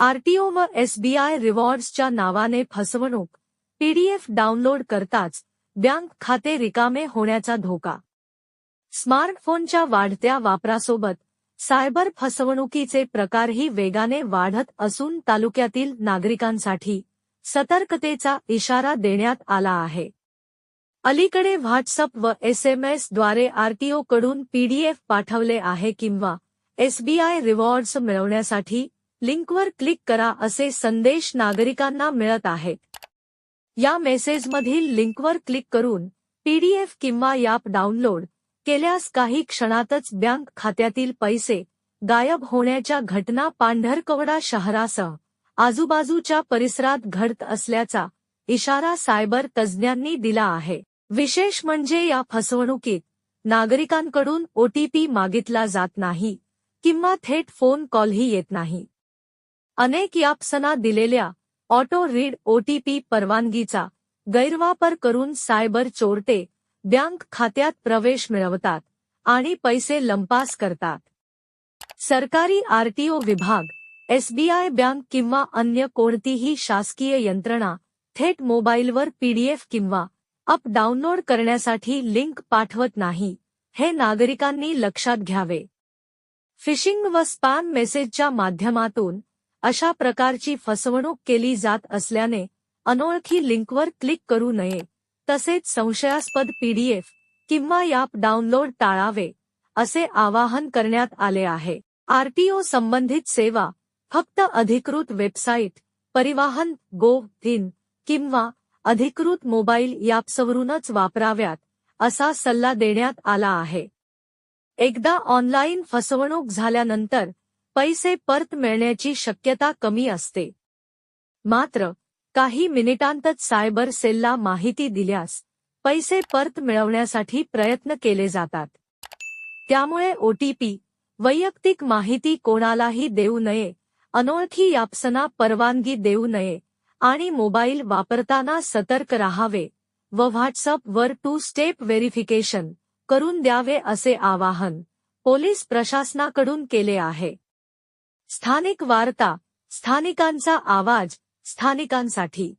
RTO व SBI रिवॉर्ड्सच्या नावाने फसवणूक. पीडीएफ डाउनलोड करताच बँक खाते रिकामे होण्याचा धोका. स्मार्टफोनच्या वाढत्या वापरासोबत सायबर फसवणुकीचे प्रकारही वेगाने वाढत असून तालुक्यातील नागरिकांसाठी सतर्कतेचा इशारा देण्यात आला आहे. अलीकडे व्हॉट्सअप व एसएमएसद्वारे आरटीओ कडून पीडीएफ पाठवले आहे किंवा एसबीआय रिवॉर्ड्स मिळवण्यासाठी लिंकवर क्लिक करा असे संदेश नागरिकांना मिळत आहेत. या मेसेजमधील लिंकवर क्लिक करून पीडीएफ किंवा ॲप डाउनलोड केल्यास काही क्षणातच बँक खात्यातील पैसे गायब होण्याच्या घटना पांढरकवडा शहरासह आजूबाजूच्या परिसरात घडत असल्याचा इशारा सायबर तज्ज्ञांनी दिला आहे. विशेष म्हणजे या फसवणुकीत नागरिकांकडून ओटीपी मागितला जात नाही किंवा थेट फोन कॉलही येत नाही. अनेक याप्सना दिलेल्या ऑटो रीड ओटीपी परवानगीचा गैरवापर करून सायबर चोरटे बँक खात्यात प्रवेश मिळवतात आणि पैसे लंपास करतात. सरकारी आरटीओ विभाग एसबीआय बँक किंवा अन्य कोणतीही शासकीय यंत्रणा थेट मोबाईलवर पीडीएफ किंवा अप डाउनलोड करण्यासाठी लिंक पाठवत नाही हे नागरिकांनी लक्षात घ्यावे. फिशिंग व स्पॅम मेसेजच्या माध्यमातून अशा प्रकारची फसवणूक केली जात असल्याने अनोळखी लिंकवर क्लिक करू नये. तसेच संशयास्पद पीडीएफ किंवा याप डाउनलोड टाळावे असे आवाहन करण्यात आले आहे. आरटीओ संबंधित सेवा फक्त अधिकृत वेबसाईट परिवाहन गो इन किंवा अधिकृत मोबाईल ॲप्सवरूनच वापराव्यात असा सल्ला देण्यात आला आहे. एकदा ऑनलाईन फसवणूक झाल्यानंतर पैसे परत मिळण्याची शक्यता कमी असते. मात्र काही मिनिटांतच सायबर सेलला माहिती दिल्यास पैसे परत मिळवण्यासाठी प्रयत्न केले जातात. त्यामुळे ओटीपी वैयक्तिक माहिती कोणालाही देऊ नये अनोळखी याप्सना परवानगी देऊ नये आणि मोबाईल वापरताना सतर्क राहावे व व्हॉट्सअप वर टू स्टेप व्हेरिफिकेशन करून द्यावे असे आवाहन पोलीस प्रशासनाकडून केले आहे. स्थानिक वार्ता स्थानिकांचा आवाज स्थानिकांसाठी.